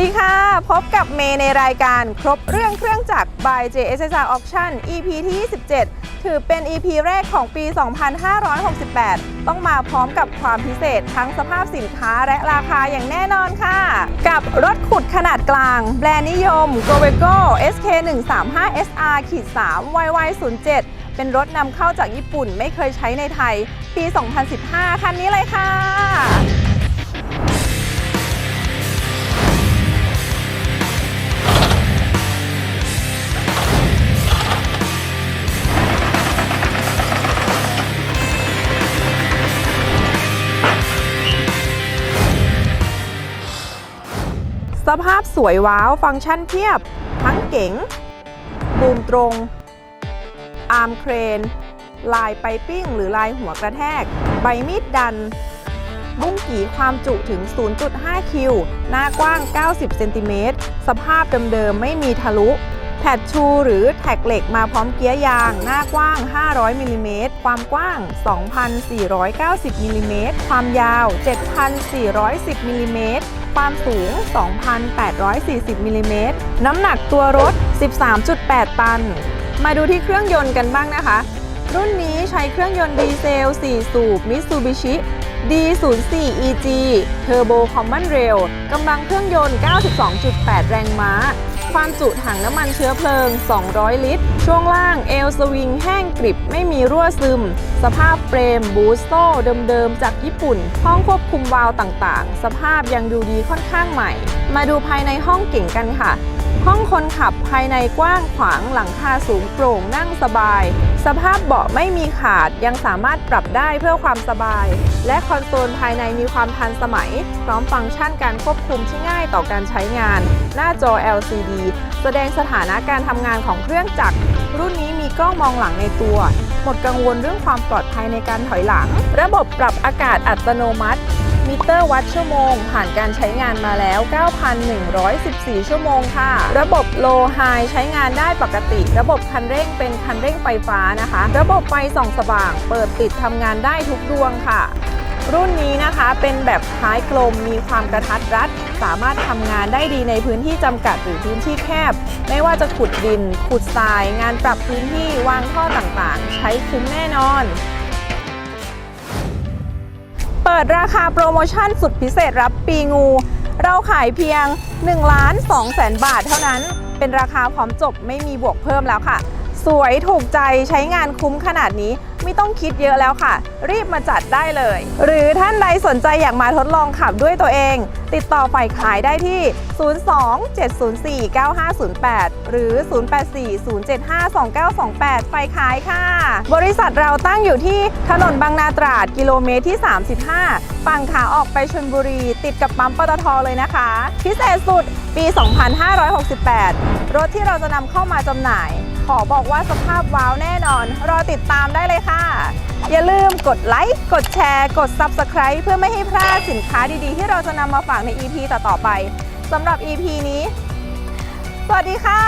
ดีค่ะ พบกับเมย์ในรายการครบเรื่องเครื่องจักร by JSSR Auction EP ที่ 27 ถือเป็น EP แรกของปี 2568 ต้องมาพร้อมกับความพิเศษทั้งสภาพสินค้าและราคาอย่างแน่นอนค่ะ กับรถขุดขนาดกลาง แบรนด์นิยม g o v e g o SK 135 SR 3 YY 07เป็นรถนำเข้าจากญี่ปุ่นไม่เคยใช้ในไทย ปี 2015 คันนี้เลยค่ะ สภาพสวยว้าวฟังก์ชันเพียบ ทั้งเก๋งบูมตรง อาร์มเครน ลายไปปิ้ง หรือลายหัวกระแทก ใบมีดดัน บุ้งกี่ความจุถึง 0.5 คิว หน้ากว้าง 90 เซนติเมตร สภาพเดิมๆ ไม่มีทะลุแพดชูหรือแท็กเหล็กมาพร้อมเกียร์ยาง หน้ากว้าง 500มิลลิเมตร ความกว้าง 2,490มิลลิเมตร ความยาว 7,410มิลลิเมตร ความสูง 2,840มิลลิเมตรน้ำหนักตัวรถ 13.8 ตัน มาดูที่เครื่องยนต์กันบ้างนะคะ รุ่นนี้ใช้เครื่องยนต์ดีเซล 4 สูบมิตซูบิชิ D04EG Turbo Common Rail กำลังเครื่องยนต์ 92.8 แรงม้า ความจุถังน้ำมันเชื้อเพลิง 200 ลิตร ช่วงล่างเอลสวิงแห้งกริบไม่มีรั่วซึม สภาพเฟรมบูสโตเดิมๆ จากญี่ปุ่น ห้องควบคุมวาล์วต่างๆ สภาพยังดูดีค่อนข้างใหม่ มาดูภายในห้องเก่งกันค่ะ ห้องคนขับภายในกว้างขวางหลังคาสูงโปร่งนั่งสบาย สภาพเบาะไม่มีขาดยังสามารถปรับได้เพื่อความสบาย และคอนโซลภายในมีความทันสมัย พร้อมฟังก์ชันการควบคุมที่ง่ายต่อการใช้งาน หน้าจอ LCD แสดงสถานะการทำงานของเครื่องจักร รุ่นนี้มีกล้องมองหลังในตัว หมดกังวลเรื่องความปลอดภัยในการถอยหลัง ระบบปรับอากาศอัตโนมัติ มิเตอร์วัดชั่วโมง ผ่านการใช้งานมาแล้ว 9,114 ชั่วโมงค่ะ ระบบโลไฮใช้งานได้ปกติ ระบบคันเร่งเป็นคันเร่งไฟฟ้านะคะ ระบบไฟส่องสว่าง เปิดปิดทำงานได้ทุกดวงค่ะ รุ่นนี้นะคะเป็นแบบท้ายกลมมีความกระทัดรัด สามารถทำงานได้ดีในพื้นที่จำกัดหรือพื้นที่แคบ ไม่ว่าจะขุดดิน ขุดทราย งานปรับพื้นที่วางท่อต่างๆ ใช้คุ้มแน่นอน เปิดราคาโปรโมชั่นสุดพิเศษรับปีงู เราขายเพียง1ล้าน2แสนบาทเท่านั้น เป็นราคาพร้อมจบไม่มีบวกเพิ่มแล้วค่ะ สวยถูกใจใช้งานคุ้มขนาดนี้ ไม่ต้องคิดเยอะแล้วค่ะ รีบมาจัดได้เลย หรือท่านใดสนใจอยากมาทดลองขับด้วยตัวเอง ติดต่อฝ่ายขายได้ที่ 02-704-9508 หรือ 0840752928 ฝ่ายขายค่ะ บริษัทเราตั้งอยู่ที่ถนนบางนาตราดกิโลเมตรที่ 35 ฝั่งขาออกไปชลบุรี ติดกับปั๊มปตทเลยนะคะ พิเศษสุดปี 2568 รถที่เราจะนำเข้ามาจำหน่าย อบอกว่าสภาพว้าวแน่นอน รอติดตามได้เลยค่ะ อย่าลืมกดไลค์ กดแชร์ กด Subscribe เพื่อไม่ให้พลาดสินค้าดีๆ ที่เราจะนำมาฝากใน EP ต่อๆไปสำหรับ EP นี้ สวัสดีค่ะ